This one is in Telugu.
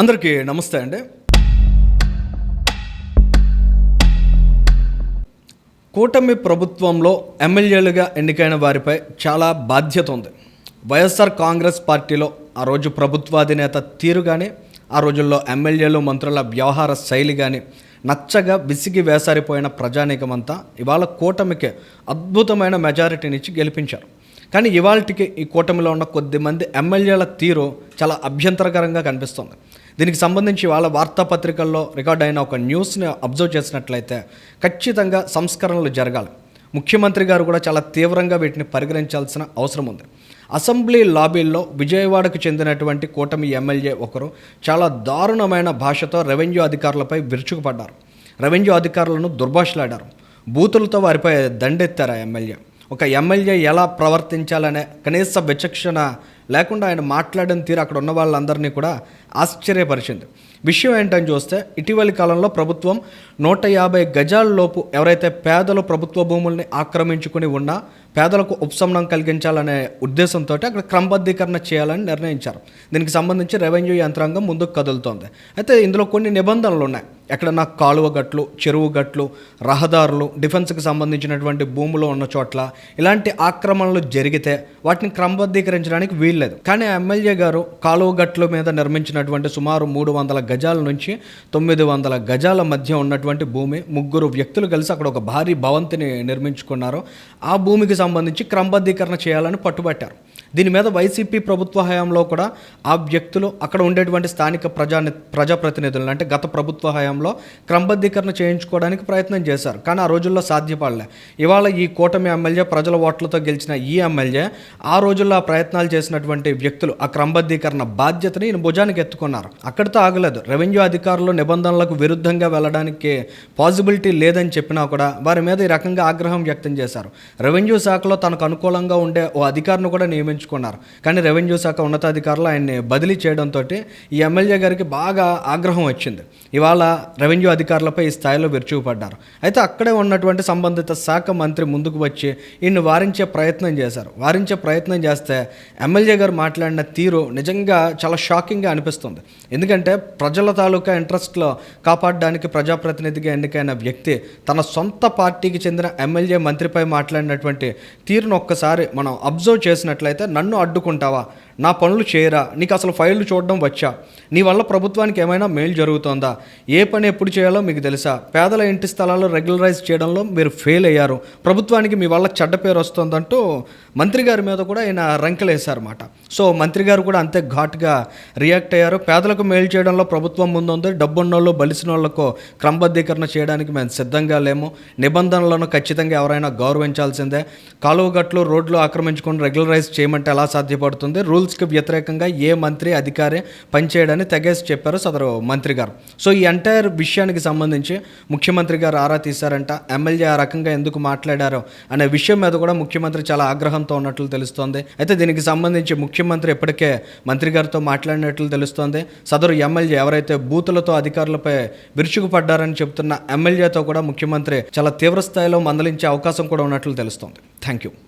అందరికీ నమస్తే అండి. కూటమి ప్రభుత్వంలో ఎమ్మెల్యేలుగా ఎన్నికైన వారిపై చాలా బాధ్యత ఉంది. వైఎస్ఆర్ కాంగ్రెస్ పార్టీలో ఆ రోజు ప్రభుత్వాధినేత తీరు కానీ ఆ రోజుల్లో ఎమ్మెల్యేలు మంత్రుల వ్యవహార శైలి కానీ నచ్చగా విసిగి వేసారిపోయిన ప్రజానీకమంతా ఇవాళ కూటమికి అద్భుతమైన మెజారిటీనిచ్చి గెలిపించారు. కానీ ఇవాళకి ఈ కూటమిలో ఉన్న కొద్ది మంది ఎమ్మెల్యేల తీరు చాలా అభ్యంతరకరంగా కనిపిస్తుంది. దీనికి సంబంధించి వాళ్ళ వార్తాపత్రికల్లో రికార్డ్ అయిన ఒక న్యూస్ని అబ్జర్వ్ చేసినట్లయితే ఖచ్చితంగా సంస్కరణలు జరగాలి. ముఖ్యమంత్రి గారు కూడా చాలా తీవ్రంగా వీటిని పరిగణించాల్సిన అవసరం ఉంది. అసెంబ్లీ లాబీల్లో విజయవాడకు చెందినటువంటి కూటమి ఎమ్మెల్యే ఒకరు చాలా దారుణమైన భాషతో రెవెన్యూ అధికారులపై విరుచుకుపడ్డారు. రెవెన్యూ అధికారులను దుర్భాషలాడారు. బూతులతో వారిపై దండెత్తారు ఆ ఎమ్మెల్యే. ఒక ఎమ్మెల్యే ఎలా ప్రవర్తించాలనే కనీస విచక్షణ లేకుండా ఆయన మాట్లాడిన తీరు అక్కడ ఉన్న వాళ్ళందరినీ కూడా ఆశ్చర్యపరిచింది. విషయం ఏంటని చూస్తే ఇటీవలి కాలంలో ప్రభుత్వం నూట యాభై గజాల లోపు ఎవరైతే పేదలు ప్రభుత్వ భూముల్ని ఆక్రమించుకుని ఉన్నా పేదలకు ఉపశమనం కలిగించాలనే ఉద్దేశంతో అక్కడ క్రమబద్ధీకరణ చేయాలని నిర్ణయించారు. దీనికి సంబంధించి రెవెన్యూ యంత్రాంగం ముందుకు కదులుతోంది. అయితే ఇందులో కొన్ని నిబంధనలు ఉన్నాయి. ఎక్కడన్నా కాలువ గట్లు చెరువు గట్లు రహదారులు డిఫెన్స్కి సంబంధించినటువంటి భూములు ఉన్న చోట్ల ఇలాంటి ఆక్రమణలు జరిగితే వాటిని క్రమబద్ధీకరించడానికి వీల్లేదు కానీ ఎమ్మెల్యే గారు కాలువ గట్ల మీద నిర్మించినటువంటి సుమారు మూడు వందల గజాల నుంచి తొమ్మిది వందల గజాల మధ్య ఉన్నటువంటి భూమి ముగ్గురు వ్యక్తులు కలిసి అక్కడ ఒక భారీ భవంతిని నిర్మించుకున్నారు. ఆ భూమికి సంబంధించి క్రమబద్ధీకరణ చేయాలని పట్టుబట్టారు. దీని మీద వైసీపీ ప్రభుత్వ హయాంలో కూడా ఆ వ్యక్తులు అక్కడ ఉండేటువంటి స్థానిక ప్రజా ప్రజాప్రతినిధులను అంటే గత ప్రభుత్వ హయాంలో క్రమబద్ధీకరణ చేయించుకోవడానికి ప్రయత్నం చేశారు. కానీ ఆ రోజుల్లో సాధ్యపడలే. ఇవాళ ఈ కూటమి ఎమ్మెల్యే ప్రజల ఓట్లతో గెలిచిన ఈ ఎమ్మెల్యే ఆ రోజుల్లో ఆ ప్రయత్నాలు చేసినటువంటి వ్యక్తులు ఆ క్రమబద్ధీకరణ బాధ్యతని ఈయన భుజానికి ఎత్తుకున్నారు. అక్కడితో ఆగలేదు. రెవెన్యూ అధికారులు నిబంధనలకు విరుద్ధంగా వెళ్ళడానికి పాసిబిలిటీ లేదని చెప్పినా కూడా వారి మీద ఈ రకంగా ఆగ్రహం వ్యక్తం చేశారు. రెవెన్యూ శాఖలో తనకు అనుకూలంగా ఉండే ఓ అధికారిని కూడా నియమించారు నియమించుకున్నారు కానీ రెవెన్యూ శాఖ ఉన్నతాధికారులు ఆయన్ని బదిలీ చేయడంతో ఈ ఎమ్మెల్యే గారికి బాగా ఆగ్రహం వచ్చింది. ఇవాళ రెవెన్యూ అధికారులపై ఈ స్థాయిలో విరుచుకుపడ్డారు. అయితే అక్కడే ఉన్నటువంటి సంబంధిత శాఖ మంత్రి ముందుకు వచ్చి ఈయన్ని వారించే ప్రయత్నం చేశారు. వారించే ప్రయత్నం చేస్తే ఎమ్మెల్యే గారు మాట్లాడిన తీరు నిజంగా చాలా షాకింగ్గా అనిపిస్తుంది. ఎందుకంటే ప్రజల తాలూకా ఇంట్రెస్ట్లో కాపాడడానికి ప్రజాప్రతినిధిగా ఎన్నికైన వ్యక్తి తన సొంత పార్టీకి చెందిన ఎమ్మెల్యే మంత్రిపై మాట్లాడినటువంటి తీరును ఒక్కసారి మనం అబ్జర్వ్ చేసినట్లయితే నన్ను అడ్డుకుంటావా? నా పనులు చేయరా? నీకు అసలు ఫైళ్ళు చూడడం వచ్చా? నీ వల్ల ప్రభుత్వానికి ఏమైనా మేలు జరుగుతోందా? ఏ పని ఎప్పుడు చేయాలో మీకు తెలుసా? పేదల ఇంటి స్థలాలు రెగ్యులరైజ్ చేయడంలో మీరు ఫెయిల్ అయ్యారు. ప్రభుత్వానికి మీ వల్ల చెడ్డ పేరు వస్తుందంటూ మంత్రి గారి మీద కూడా ఆయన రంకెలేశారన్నమాట. సో మంత్రి గారు కూడా అంతే ఘాట్గా రియాక్ట్ అయ్యారు. పేదలకు మేలు చేయడంలో ప్రభుత్వం ముందుంది. డబ్బున్నోళ్ళు బలిసిన వాళ్ళకు క్రమబద్ధీకరణ చేయడానికి మేము సిద్ధంగా లేము. నిబంధనలను ఖచ్చితంగా ఎవరైనా గౌరవించాల్సిందే. కాలువ గట్లు రోడ్లు ఆక్రమించుకొని రెగ్యులరైజ్ చేయమంటే ఎలా సాధ్యపడుతుంది? రూల్స్ రూల్స్కి వ్యతిరేకంగా ఏ మంత్రి అధికారి పనిచేయడని తెగేసి చెప్పారు సదరు మంత్రి గారు. సో ఈ ఎంటైర్ విషయానికి సంబంధించి ముఖ్యమంత్రి గారు ఆరా తీశారంట. ఎమ్మెల్యే ఆ రకంగా ఎందుకు మాట్లాడారో అనే విషయం మీద కూడా ముఖ్యమంత్రి చాలా ఆగ్రహంతో ఉన్నట్లు తెలుస్తోంది. అయితే దీనికి సంబంధించి ముఖ్యమంత్రి ఇప్పటికే మంత్రి గారితో మాట్లాడినట్లు తెలుస్తోంది. సదరు ఎమ్మెల్యే ఎవరైతే బూతులతో అధికారులపై విరుచుకుపడ్డారని చెబుతున్న ఎమ్మెల్యేతో కూడా ముఖ్యమంత్రి చాలా తీవ్ర స్థాయిలో మందలించే అవకాశం కూడా ఉన్నట్లు తెలుస్తోంది. Thank you